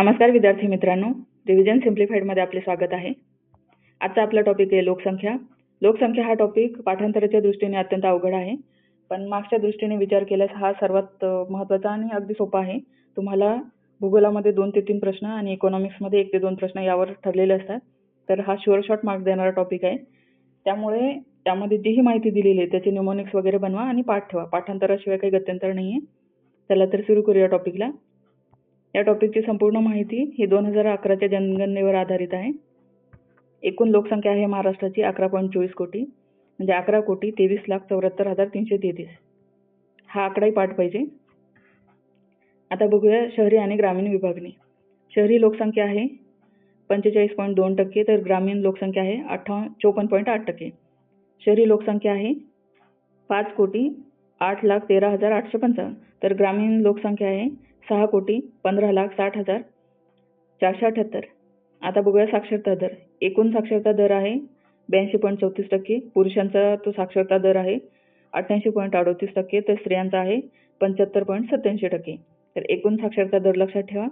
नमस्कार विद्यार्थी मित्रांनो रिव्हिजन सिम्प्लिफाईडमध्ये आपले स्वागत आहे. आजचा आपला टॉपिक आहे लोकसंख्या. लोकसंख्या हा टॉपिक पाठांतराच्या दृष्टीने अत्यंत अवघड आहे. पण मार्क्सच्या दृष्टीने विचार केल्यास हा सर्वात महत्त्वाचा आणि अगदी सोपा आहे. तुम्हाला भूगोलामध्ये दोन ते तीन प्रश्न आणि इकॉनॉमिक्समध्ये एक ते दोन प्रश्न यावर ठरलेले असतात. तर हा शुअर शॉर्ट मार्क्स देणारा टॉपिक आहे. त्यामुळे त्यामध्ये जीही माहिती दिलेली आहे त्याचे न्युमॉनिक्स वगैरे बनवा आणि पाठ ठेवा. पाठांतराशिवाय काही गत्यंतर नाही आहे चला तर सुरू करूया टॉपिकला या टॉपिकची संपूर्ण माहिती ही दोन हजार अकराच्या जनगणनेवर आधारित आहे. एकूण लोकसंख्या आहे महाराष्ट्राची अकरा पॉईंट चोवीस कोटी म्हणजे अकरा कोटी तेवीस लाख चौऱ्याहत्तर हजार तीनशे तेहतीस. हा आकडाही पाठ पाहिजे. आता बघूया शहरी आणि ग्रामीण विभागणी. शहरी लोकसंख्या आहे पंचेचाळीस पॉईंट दोन टक्के तर ग्रामीण लोकसंख्या आहे अठ्ठावन्न चोपन्न पॉईंट आठ टक्के. शहरी लोकसंख्या आहे पाच कोटी आठ लाख तेरा हजार आठशे पंचावन्न तर ग्रामीण लोकसंख्या आहे सहा कोटी पंधरा लाख साठ हजार चारशे अठ्याहत्तर. आता बघूया साक्षरता दर. एकूण साक्षरता दर आहे ब्याऐंशी पॉईंट चौतीस टक्के. पुरुषांचा तो साक्षरता दर आहे अठ्ठ्याऐंशी पॉईंट अडोतीस टक्के तर स्त्रियांचा आहे पंच्याहत्तर पॉईंट सत्याऐंशी टक्के. तर एकूण साक्षरता दर लक्षात ठेवा.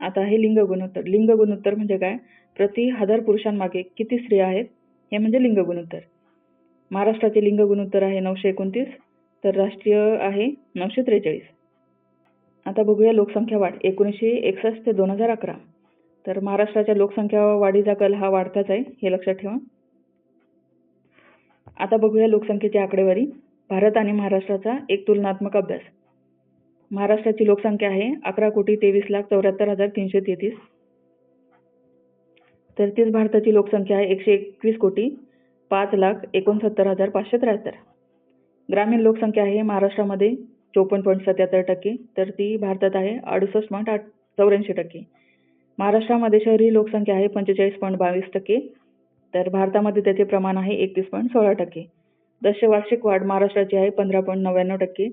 आता आहे लिंग गुणोत्तर. लिंग गुणोत्तर म्हणजे काय? प्रति हजार पुरुषांमागे किती स्त्रिया आहेत? हे म्हणजे लिंग गुणोत्तर. महाराष्ट्राचे लिंग गुणोत्तर आहे नऊशे एकोणतीस तर राष्ट्रीय आहे नऊशे त्रेचाळीस. आता बघूया लोकसंख्या वाढ. एकोणीसशे एकसष्ट ते दोन हजार अकरा. तर महाराष्ट्राच्या लोकसंख्या वाढीचा कल हा वाढताच आहे हे लक्षात ठेवा. आता बघूया लोकसंख्येची आकडेवारी. भारत आणि महाराष्ट्राचा एक तुलनात्मक अभ्यास. महाराष्ट्राची लोकसंख्या आहे अकरा कोटी तेवीस लाख चौऱ्याहत्तर हजार तीनशे तेहतीस. तर तीच भारताची लोकसंख्या आहे एकशे एकवीस कोटी पाच लाख एकोणसत्तर हजार पाचशे त्र्याहत्तर. ग्रामीण लोकसंख्या आहे महाराष्ट्रामध्ये चोपन्न पॉईंट सत्याहत्तर टक्के तर ती भारतात आहे अडुसष्ट पॉईंट आठ चौऱ्याऐंशी टक्के. महाराष्ट्रामध्ये शहरी लोकसंख्या आहे पंचेचाळीस पॉईंट बावीस टक्के तर भारतामध्ये त्याचे प्रमाण आहे एकतीस पॉईंट सोळा टक्के. दशवार्षिक वाढ महाराष्ट्राची आहे पंधरा पॉईंट नव्याण्णव टक्के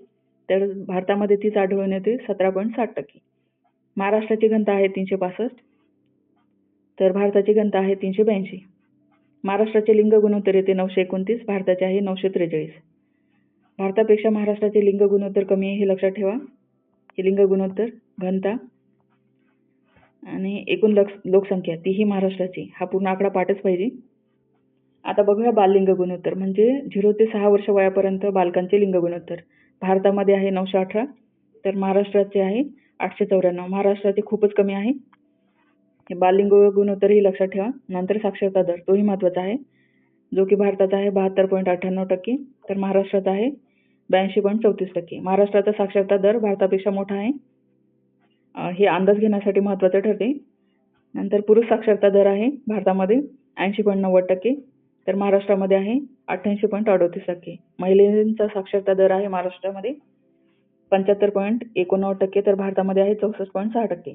तर भारतामध्ये तीच आढळून येते सतरा पॉईंट साठ टक्के. महाराष्ट्राची घनता आहे तीनशे पासष्ट तर भारताची घनता आहे तीनशे ब्याऐंशी. महाराष्ट्राचे लिंग गुणोत्तर येते नऊशे एकोणतीस भारताचे आहे नऊशे त्रेचाळीस. भारतापेक्षा महाराष्ट्राचे लिंग गुणोत्तर कमी आहे हे लक्षात ठेवा. हे लिंग गुणोत्तर घनता आणि एकूण लक्ष लोकसंख्या तीही महाराष्ट्राची. हा पूर्ण आकडा पाठच पाहिजे. आता बघूया बाललिंग गुणोत्तर. म्हणजे झिरो ते सहा वर्ष वयापर्यंत बालकांचे लिंग गुणोत्तर. भारतामध्ये आहे नऊशे अठरा तर महाराष्ट्राचे आहे आठशे चौऱ्याण्णव. महाराष्ट्राचे खूपच कमी आहे. हे बाललिंग गुणोत्तरही लक्षात ठेवा. नंतर साक्षरता दर तोही महत्त्वाचा आहे. जो की भारताचा आहे बहात्तर पॉईंट अठ्ठ्याण्णव टक्के तर महाराष्ट्राचा आहे ब्याऐंशी पॉईंट चौतीस टक्के. महाराष्ट्राचा साक्षरता दर भारतापेक्षा मोठा आहे. हे अंदाज घेण्यासाठी महत्त्वाचं ठरते. नंतर पुरुष साक्षरता दर आहे भारतामध्ये ऐंशी पॉईंट नव्वद टक्के तर महाराष्ट्रामध्ये आहे अठ्ठ्याऐंशी पॉईंट अडोतीस टक्के. महिलांचा साक्षरता दर आहे महाराष्ट्रामध्ये पंच्याहत्तर पॉईंट एकोणनव्वद टक्के तर भारतामध्ये आहे चौसष्ट पॉईंट सहा टक्के.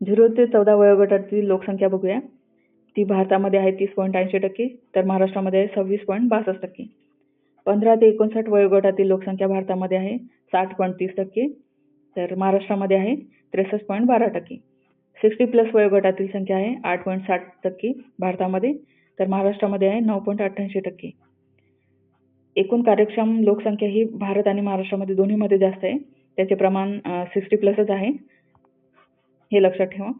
झिरो ते चौदा वयोगटातील लोकसंख्या बघूया. ती भारतामध्ये आहे तीस पॉईंट ऐंशी टक्के तर महाराष्ट्रामध्ये आहे सव्वीस पॉईंट बासष्ट टक्के. पंधरा ते एकोणसाठ वयोगटातील लोकसंख्या भारतामध्ये आहे साठ पॉईंट तीस टक्के तर महाराष्ट्रामध्ये आहे त्रेसष्ट पॉईंट बारा टक्के. सिक्स्टी प्लस वयोगटातील संख्या आहे आठ पॉईंट साठ टक्के भारतामध्ये तर महाराष्ट्रामध्ये आहे नऊ पॉईंट अठ्ठ्याऐंशी टक्के. एकूण कार्यक्षम लोकसंख्या ही भारत आणि महाराष्ट्रामध्ये दोन्हीमध्ये जास्त आहे. त्याचे प्रमाण सिक्स्टी प्लसच आहे. हे लक्षात ठेवा.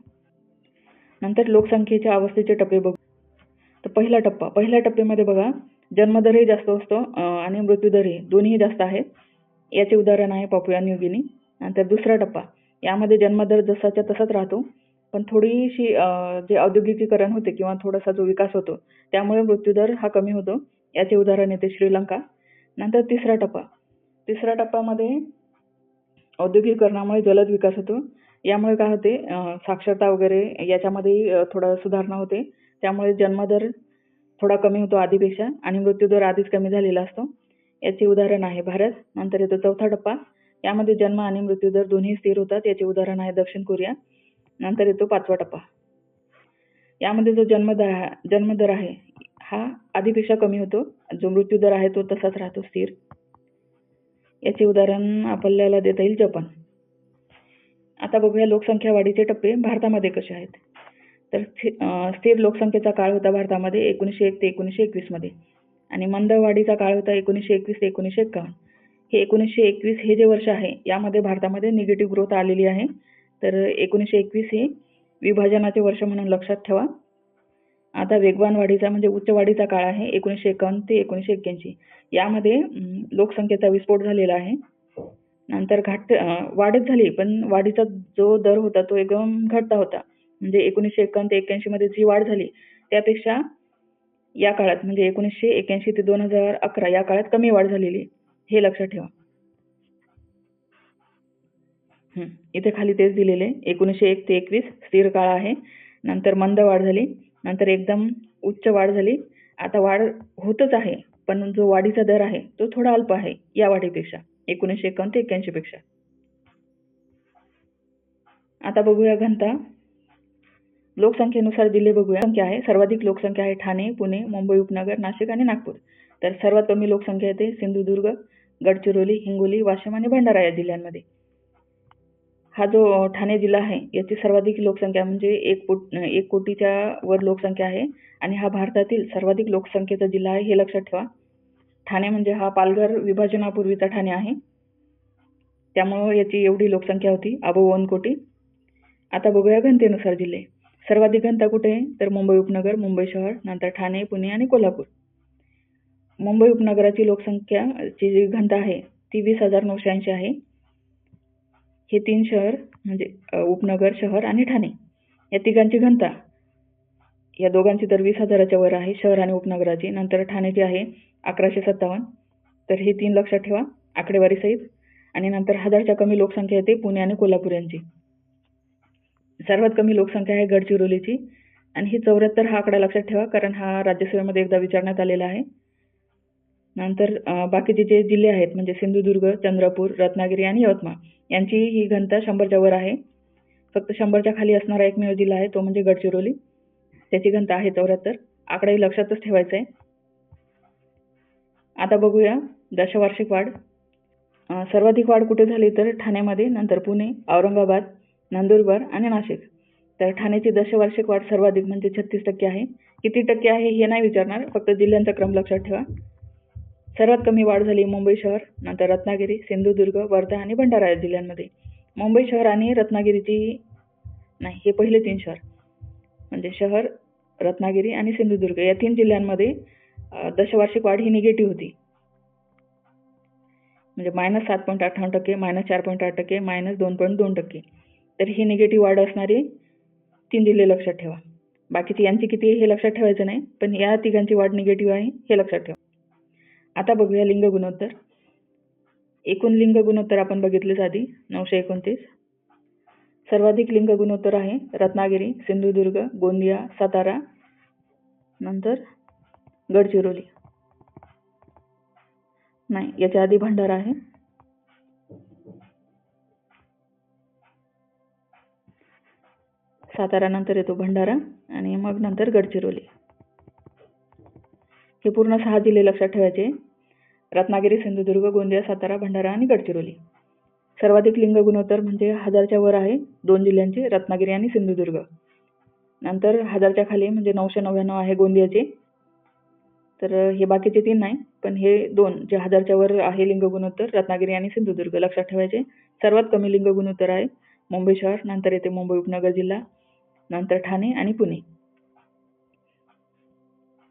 नंतर लोकसंख्येच्या अवस्थेचे टप्पे बघू. तर पहिला टप्पा पहिल्या टप्प्यामध्ये बघा जन्मदरही जास्त असतो आणि मृत्यूदरही दोन्हीही जास्त आहे. याचे उदाहरण आहे पॉप्युआ न्यूगिनी नंतर दुसरा टप्पा यामध्ये जन्मदर जसाच्या तसाच राहतो पण थोडीशी जे औद्योगिकीकरण होते किंवा थोडासा जो विकास होतो त्यामुळे मृत्यूदर हा कमी होतो. याचे उदाहरण येते श्रीलंका. नंतर तिसरा टप्पा तिसऱ्या टप्प्यामध्ये औद्योगिकरणामुळे जलद विकास होतो. यामुळे काय होते साक्षरता वगैरे याच्यामध्ये थोडा सुधारणा होते. त्यामुळे जन्मदर थोडा कमी होतो आधीपेक्षा आणि मृत्यूदर आधीच कमी झालेला असतो. याचे उदाहरण आहे भारत नंतर येतो चौथा टप्पा. यामध्ये जन्म आणि मृत्यूदर दोन्ही स्थिर होतात. याचे उदाहरण आहे दक्षिण कोरिया नंतर येतो पाचवा टप्पा. यामध्ये जो जन्मदर जन्मदर आहे हा आधीपेक्षा कमी होतो. जो मृत्यूदर आहे तो तसाच राहतो स्थिर. याचे उदाहरण आपल्याला देता येईल जपान. आता बघूया लोकसंख्या वाढीचे टप्पे भारतामध्ये कसे आहेत. तर स्थिर लोकसंख्येचा काळ होता भारतामध्ये एकोणीसशे एक ते एकोणीसशे एकवीसमध्ये आणि मंद वाढीचा काळ होता एकोणीसशे एकवीस ते एकोणीसशे एकावन्न हे एकोणीसशे एकवीस हे जे वर्ष आहे यामध्ये भारतामध्ये निगेटिव्ह ग्रोथ आलेली आहे. तर एकोणीसशे एकवीस हे विभाजनाचे वर्ष म्हणून लक्षात ठेवा. आता वेगवान वाढीचा म्हणजे उच्च वाढीचा काळ आहे एकोणीसशे एकावन्न ते एकोणीसशे एक्क्याऐंशी. यामध्ये लोकसंख्येचा विस्फोट झालेला आहे. नंतर घाट वाढत वाढच झाली पण वाढीचा जो दर होता तो एकदम घटता होता. म्हणजे एकोणीसशे एकावन्न ते एक्क्याऐंशी मध्ये जी वाढ झाली त्यापेक्षा या काळात म्हणजे एकोणीसशे एक्क्याऐंशी ते दोन हजार अकरा या काळात कमी वाढ झालेली हे लक्षात ठेवा. इथे खाली तेच दिलेले एकोणीसशे एक ते एकवीस स्थिर काळ आहे. नंतर मंद वाढ झाली नंतर एकदम उच्च वाढ झाली. आता वाढ होतच आहे पण जो वाढीचा दर आहे तो थोडा अल्प आहे या वाढीपेक्षा. एकोणीसशे एकावन्न ते एक्क्याऐंशी पेक्षा. आता बघूया घनता. लोकसंख्येनुसार जिल्हे बघूया. संख्या आहे सर्वाधिक लोकसंख्या आहे ठाणे पुणे मुंबई उपनगर नाशिक आणि नागपूर. तर सर्वात कमी लोकसंख्या येते सिंधुदुर्ग गडचिरोली हिंगोली वाशिम आणि भंडारा या जिल्ह्यांमध्ये. हा जो ठाणे जिल्हा आहे याची सर्वाधिक लोकसंख्या म्हणजे एक कोट एक कोटीच्या वर लोकसंख्या आहे. आणि हा भारतातील सर्वाधिक लोकसंख्येचा जिल्हा आहे हे लक्षात ठेवा. ठाणे म्हणजे हा पालघर विभाजनापूर्वीचा ठाणे आहे. त्यामुळं याची एवढी लोकसंख्या होती अबोवन कोटी. आता बघूया घनतेनुसार जिल्हे. सर्वाधिक घनता कुठे आहे? तर मुंबई उपनगर मुंबई शहर नंतर ठाणे पुणे आणि कोल्हापूर. मुंबई उपनगराची लोकसंख्या ची जी घनता आहे ती वीस हजार नऊशे ऐंशी आहे. हे तीन शहर म्हणजे उपनगर शहर आणि ठाणे. या तिघांची घनता या दोघांची तर वीस हजाराच्या वर आहे शहर आणि उपनगराची. नंतर ठाण्याची आहे अकराशे सत्तावन्न. तर हे तीन लक्षात ठेवा आकडेवारी सहित. आणि नंतर हजारच्या कमी लोकसंख्या येते पुणे आणि कोल्हापूर यांची. सर्वात कमी लोकसंख्या आहे गडचिरोलीची. आणि ही चौऱ्याहत्तर हा आकडा लक्षात ठेवा कारण हा राज्यसभेमध्ये एकदा विचारण्यात आलेला आहे. नंतर बाकीचे जे जिल्हे आहेत म्हणजे सिंधुदुर्ग चंद्रपूर रत्नागिरी आणि यवतमाळ यांची ही घनता शंभरच्या वर आहे. फक्त शंभरच्या खाली असणारा एकमेव जिल्हा आहे तो म्हणजे गडचिरोली. त्याची घनता आहे चौऱ्याहत्तर आकडाही लक्षातच ठेवायचा आहे आता बघूया दशवार्षिक वाढ. सर्वाधिक वाढ कुठे झाली तर ठाण्यामध्ये नंतर पुणे औरंगाबाद नंदुरबार आणि नाशिक. तर ठाण्याची दशवार्षिक वाढ सर्वाधिक म्हणजे छत्तीस टक्के आहे. किती टक्के आहे हे नाही विचारणार फक्त जिल्ह्यांचा क्रम लक्षात ठेवा. सर्वात कमी वाढ झाली मुंबई शहर नंतर रत्नागिरी सिंधुदुर्ग वर्धा आणि भंडारा जिल्ह्यांमध्ये. मुंबई शहर आणि रत्नागिरीची नाही हे पहिले तीन शहर. म्हणजे शहर रत्नागिरी आणि सिंधुदुर्ग या तीन जिल्ह्यांमध्ये दशवार्षिक वाढ ही निगेटिव्ह होती. म्हणजे मायनस सात पॉईंट अठ्ठावन्न टक्के मायनस चार पॉईंट आठ टक्के मायनस दोन पॉईंट दोन टक्के. तर ही निगेटिव्ह वाढ असणारी तीन जिल्हे लक्षात ठेवा. बाकीची यांची किती आहे हे लक्षात ठेवायचं नाही पण या तिघांची वाढ निगेटिव्ह आहे हे लक्षात ठेवा. आता बघूया लिंग गुणोत्तर. एकूण लिंग गुणोत्तर आपण बघितलेच आधी नऊशे एकोणतीस. सर्वाधिक लिंग गुणोत्तर आहे. रत्नागिरी सिंधुदुर्ग गोंदिया सातारा नंतर गडचिरोली. नाही याच्या आधी भंडारा आहे. सातारा नंतर येतो भंडारा आणि मग नंतर गडचिरोली. हे पूर्ण सहा जिल्हे लक्षात ठेवायचे. रत्नागिरी सिंधुदुर्ग गोंदिया सातारा भंडारा आणि गडचिरोली. सर्वाधिक लिंग गुणोत्तर म्हणजे हजारच्या वर आहे दोन जिल्ह्यांचे रत्नागिरी आणि सिंधुदुर्ग. नंतर हजारच्या खाली म्हणजे नऊशे नव्याण्णव आहे गोंदियाचे. तर हे बाकीचे तीन नाही पण हे दोन जे हजारच्या वर आहे लिंग गुणोत्तर रत्नागिरी आणि सिंधुदुर्ग लक्षात ठेवायचे. सर्वात कमी लिंग गुणोत्तर आहे मुंबई शहर नंतर येते मुंबई उपनगर जिल्हा नंतर ठाणे आणि पुणे.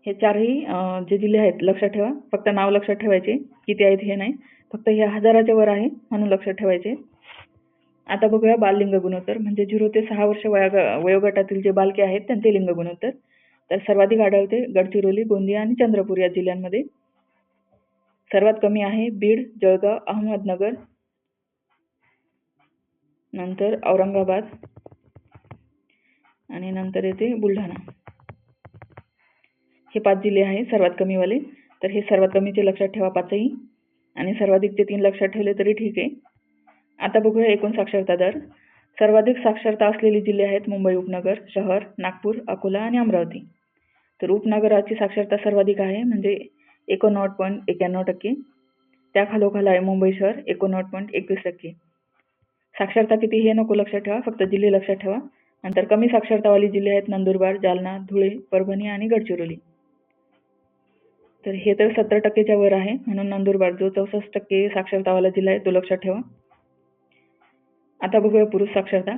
हे चारही जे जिल्हे आहेत लक्षात ठेवा. फक्त नाव लक्षात ठेवायचे किती आहेत हे नाही. फक्त हे हजाराच्या वर आहे म्हणून लक्षात ठेवायचे. आता बघूया बाललिंग गुणोत्तर म्हणजे झिरो ते सहा वर्ष वया वयोगटातील जे बालके आहेत त्यांचे लिंग गुणोत्तर तर सर्वाधिक आढळते गडचिरोली गोंदिया आणि चंद्रपूर या जिल्ह्यांमध्ये. सर्वात कमी आहे बीड जळगाव अहमदनगर. नंतर औरंगाबाद. आणि नंतर येते बुलढाणा. हे पाच जिल्हे आहे सर्वात कमीवाले. तर हे सर्वात कमीचे लक्षात ठेवा पाचही. आणि सर्वाधिकचे तीन लक्षात ठेवले तरी ठीक आहे. आता बघूया एकूण साक्षरता दर. सर्वाधिक साक्षरता असलेली जिल्हे आहेत मुंबई उपनगर शहर नागपूर अकोला आणि अमरावती. तर उपनगराची साक्षरता सर्वाधिक आहे म्हणजे एकोणनव्वद पॉईंट एक्याण्णव टक्के. त्याखालोखाल आहे मुंबई शहर एकोणनव्वद पॉईंट एकवीस टक्के. साक्षरता किती हे नको लक्षात ठेवा फक्त जिल्हे लक्षात ठेवा. नंतर कमी साक्षरतावाली जिल्हे आहेत नंदुरबार जालना धुळे परभणी आणि गडचिरोली. तर हे तर सत्तर टक्केच्या वर आहे. म्हणून नंदुरबार जो चौसष्ट टक्के साक्षरतावाला जिल्हा आहे तो लक्षात ठेवा. आता बघूया पुरुष साक्षरता.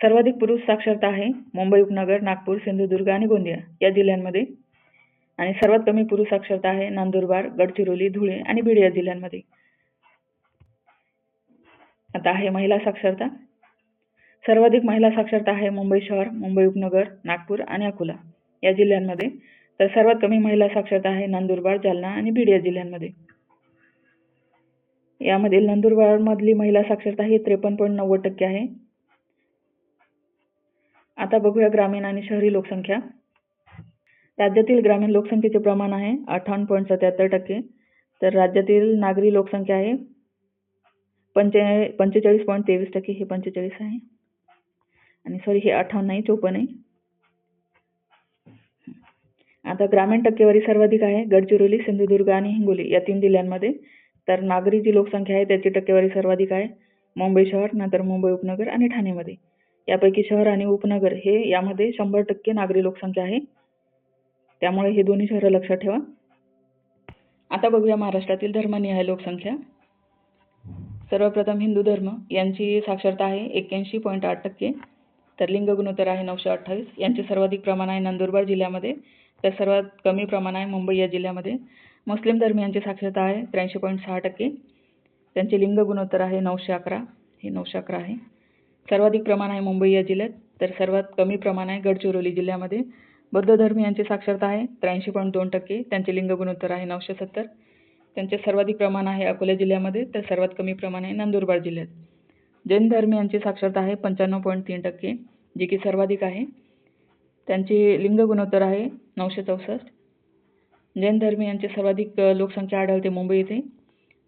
सर्वाधिक पुरुष साक्षरता आहे मुंबई उपनगर नागपूर सिंधुदुर्ग आणि गोंदिया या जिल्ह्यांमध्ये. आणि सर्वात कमी पुरुष साक्षरता आहे नंदुरबार गडचिरोली धुळे आणि बीड या जिल्ह्यांमध्ये. आता आहे महिला साक्षरता. सर्वाधिक महिला साक्षरता आहे मुंबई शहर मुंबई उपनगर नागपूर आणि अकोला या जिल्ह्यांमध्ये. तर सर्वात कमी महिला साक्षरता आहे नंदुरबार जालना आणि बीड या जिल्ह्यांमध्ये. यामधील नंदुरबारमधली महिला साक्षरता ही त्रेपन्न पॉईंट नव्वद टक्के आहे. आता बघूया ग्रामीण आणि शहरी लोकसंख्या. राज्यातील ग्रामीण लोकसंख्येचे प्रमाण आहे अठ्ठावन्न पॉईंट सत्याहत्तर टक्के. तर राज्यातील नागरी लोकसंख्या आहे पंचे पंचेचाळीस पॉईंट तेवीस टक्के हे पंचेचाळीस आहे. आणि सॉरी हे अठ्ठावन्न नाही चोपन्न आहे. आता ग्रामीण टक्केवारी सर्वाधिक आहे. गडचिरोली सिंधुदुर्ग आणि हिंगोली या तीन जिल्ह्यांमध्ये. तर नागरी जी लोकसंख्या आहे त्याची टक्केवारी सर्वाधिक आहे. मुंबई शहर नंतर मुंबई उपनगर आणि ठाणेमध्ये. यापैकी शहर आणि उपनगर हे यामध्ये शंभर टक्के नागरी लोकसंख्या आहे. त्यामुळे हे दोन्ही शहरं लक्षात ठेवा. आता बघूया महाराष्ट्रातील धर्मनिहाय लोकसंख्या. सर्वप्रथम हिंदू धर्म यांची साक्षरता आहे एक्क्याऐंशी पॉईंट आठ टक्के. तर लिंग गुणोत्तर आहे नऊशे अठ्ठावीस. यांचे सर्वाधिक प्रमाण आहे नंदुरबार जिल्ह्यामध्ये. तर सर्वात कमी प्रमाण आहे मुंबई या जिल्ह्यामध्ये. मुस्लिम धर्मियांची साक्षरता आहे त्र्याऐंशी पॉईंट सहा टक्के. त्यांचे लिंग गुणोत्तर आहे नऊशे अकरा. हे नऊशे अकरा आहे. सर्वाधिक प्रमाण आहे मुंबई या जिल्ह्यात. तर सर्वात कमी प्रमाण आहे गडचिरोली जिल्ह्यामध्ये. बौद्ध धर्मियांची साक्षरता आहे त्र्याऐंशी पॉईंट दोन टक्के. त्यांचे लिंग गुणोत्तर आहे नऊशे सत्तर. त्यांचे सर्वाधिक प्रमाण आहे अकोला जिल्ह्यामध्ये. तर सर्वात कमी प्रमाण आहे नंदुरबार जिल्ह्यात. जैन धर्मियांची साक्षरता आहे पंच्याण्णव पॉईंट तीन टक्के जे की सर्वाधिक आहे. त्यांची लिंग गुणोत्तर आहे नऊशे चौसष्ट. जैन धर्मियांची सर्वाधिक लोकसंख्या आढळते मुंबई येथे.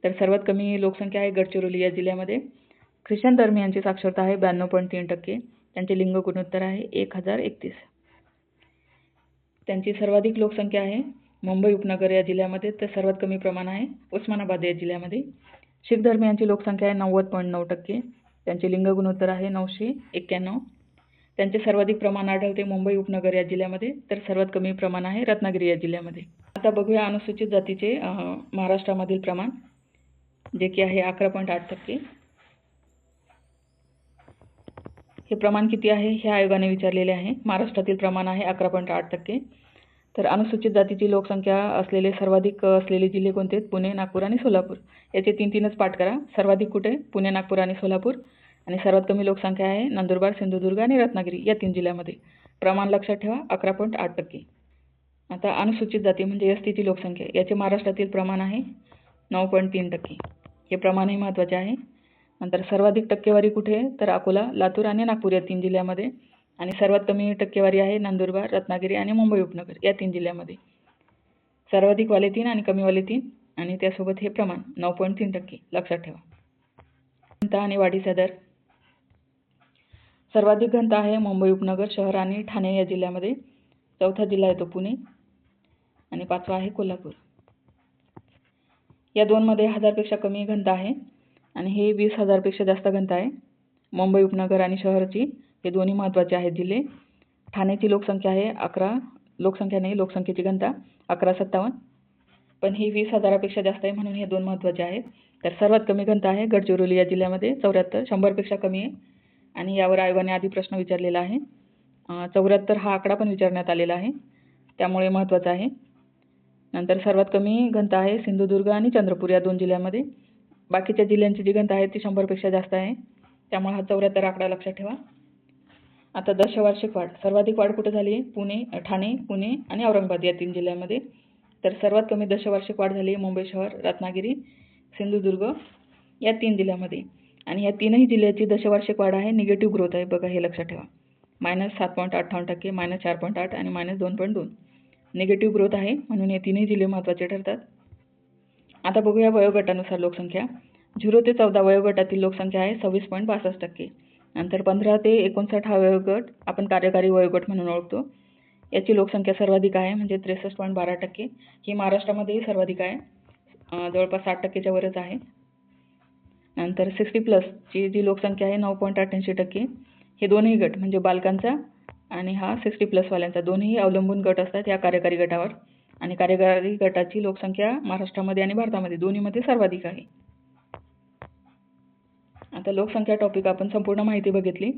तर सर्वात कमी लोकसंख्या आहे गडचिरोली या जिल्ह्यामध्ये. ख्रिश्चन धर्मियांची साक्षरता आहे ब्याण्णव पॉईंट तीन टक्के. त्यांचे लिंग गुणोत्तर आहे एक हजार एकतीस. त्यांची सर्वाधिक लोकसंख्या आहे मुंबई उपनगर या जिल्ह्यामध्ये. तर सर्वात कमी प्रमाण आहे उस्मानाबाद या जिल्ह्यामध्ये. शीख धर्मियांची लोकसंख्या आहे नव्वद पॉईंट नऊ टक्के. त्यांचे लिंग गुणोत्तर आहे नऊशे एक्क्याण्णव. त्यांचे सर्वाधिक प्रमाण आढळते मुंबई उपनगर या जिल्ह्यामध्ये. तर सर्वात कमी प्रमाण आहे रत्नागिरी या जिल्ह्यामध्ये. आता बघूया अनुसूचित जातीचे महाराष्ट्रामधील प्रमाण जे की आहे अकरा पॉईंट आठ टक्के. हे प्रमाण किती आहे? हे आयोगाने विचारलेले आहे. महाराष्ट्रातील प्रमाण आहे अकरा पॉईंट आठ टक्के. तर अनुसूचित जातीची लोकसंख्या असलेले सर्वाधिक असलेले जिल्हे कोणते आहेत? पुणे नागपूर आणि सोलापूर. याचे तीन तीनच पाठ करा. सर्वाधिक कुठे? पुणे नागपूर आणि सोलापूर. आणि सर्वात कमी लोकसंख्या आहे नंदुरबार सिंधुदुर्ग आणि रत्नागिरी या तीन जिल्ह्यामध्ये. प्रमाण लक्षात ठेवा अकरा पॉईंट आठ टक्के. आता अनुसूचित जाती म्हणजे एस टीची लोकसंख्या. याचे महाराष्ट्रातील प्रमाण आहे नऊ पॉईंट तीन टक्के. हे प्रमाणही महत्त्वाचे आहे. नंतर सर्वाधिक टक्केवारी कुठे आहे? तर अकोला लातूर आणि नागपूर या तीन जिल्ह्यामध्ये. आणि सर्वात कमी टक्केवारी आहे नंदुरबार रत्नागिरी आणि मुंबई उपनगर या तीन जिल्ह्यामध्ये. सर्वाधिक वाले तीन आणि कमीवाले तीन. आणि त्यासोबत हे प्रमाण नऊ पॉईंट तीन टक्के. लक्षात ठेवा. आणि वाढीचा दर. सर्वाधिक घनता आहे मुंबई उपनगर शहर आणि ठाणे या जिल्ह्यामध्ये. चौथा जिल्हा येतो पुणे आणि पाचवा आहे कोल्हापूर. या दोनमध्ये हजारपेक्षा कमी घनता आहे आणि हे वीस हजारपेक्षा जास्त घनता आहे. मुंबई उपनगर आणि शहरची हे दोन्ही महत्त्वाचे आहेत जिल्हे. ठाण्याची लोकसंख्या आहे अकरा लोकसंख्या नाही लोकसंख्येची घनता अकरा सत्तावन्न. पण ही वीस हजारापेक्षा जास्त आहे म्हणून हे दोन महत्त्वाचे आहेत. तर सर्वात कमी घनता आहे गडचिरोली या जिल्ह्यामध्ये. चौऱ्याहत्तर शंभरपेक्षा कमी आहे. आणि यावर आयोगाने आधी प्रश्न विचारलेला आहे. चौऱ्याहत्तर हा आकडा पण विचारण्यात आलेला आहे. त्यामुळे महत्त्वाचा आहे. नंतर सर्वात कमी घनता आहे सिंधुदुर्ग आणि चंद्रपूर या दोन जिल्ह्यामध्ये. बाकीच्या जिल्ह्यांची जी घनता आहे ती शंभरपेक्षा जास्त आहे. त्यामुळे हा चौऱ्याहत्तर आकडा लक्षात ठेवा. आता दशवार्षिक वाढ. सर्वाधिक वाढ कुठं झाली? आहे पुणे ठाणे पुणे आणि औरंगाबाद या तीन जिल्ह्यामध्ये. तर सर्वात कमी दशवार्षिक वाढ झाली आहे मुंबई शहर रत्नागिरी सिंधुदुर्ग या तीन जिल्ह्यामध्ये. आणि या तीनही जिल्ह्याची दशवार्षिक वाढ आहे. निगेटिव्ह ग्रोथ आहे. बघा हे लक्षात ठेवा. मायनस सात पॉईंट अठ्ठावन्न टक्के मायनस चार पॉईंट आठ आणि मायनस दोन पॉईंट दोन. निगेटिव्ह ग्रोथ आहे. म्हणून हे तीनही जिल्हे महत्त्वाचे ठरतात. आता बघूया वयोगटानुसार लोकसंख्या. झिरो ते चौदा वयोगटातील लोकसंख्या आहे. सव्वीस पॉईंट बासष्ट टक्के. नंतर पंधरा ते एकोणसाठ हा वयोगट आपण कार्यकारी वयोगट म्हणून ओळखतो. याची लोकसंख्या सर्वाधिक आहे. म्हणजे त्रेसष्ट पॉईंट बारा टक्के. ही महाराष्ट्रामध्येही सर्वाधिक आहे. जवळपास साठ टक्केच्या वरच आहे. नंतर सिक्स्टी प्लसची जी लोकसंख्या आहे नऊ पॉईंट अठ्ठ्याऐंशी टक्के हे दोन्ही गट म्हणजे बालकांचा आणि हा सिक्स्टी प्लसवाल्यांचा दोन्ही अवलंबून गट असतात या कार्यकारी गटावर. आणि कार्यकारी गटाची लोकसंख्या महाराष्ट्रामध्ये आणि भारतामध्ये दोन्हीमध्ये सर्वाधिक आहे. आता लोकसंख्या टॉपिक आपण संपूर्ण माहिती बघितली.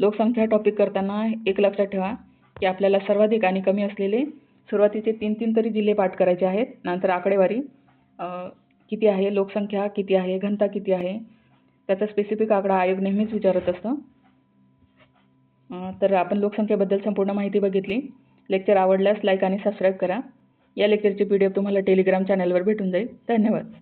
लोकसंख्या टॉपिक करताना एक लक्षात ठेवा की आपल्याला सर्वाधिक आणि कमी असलेले सुरुवातीचे तीन तीन तरी जिल्हे पाठ करायचे आहेत. नंतर आकडेवारी किती आहे लोकसंख्या किती आहे घनता किती आहे त्याचा स्पेसिफिक आकडा आयोग नेहमीच विचारत असतं. तर आपण लोकसंख्येबद्दल संपूर्ण माहिती बघितली. लेक्चर आवडल्यास लाईक आणि सबस्क्राईब करा. या लेक्चरची पी डी एफ तुम्हाला टेलिग्राम चॅनलवर भेटून जाईल. धन्यवाद.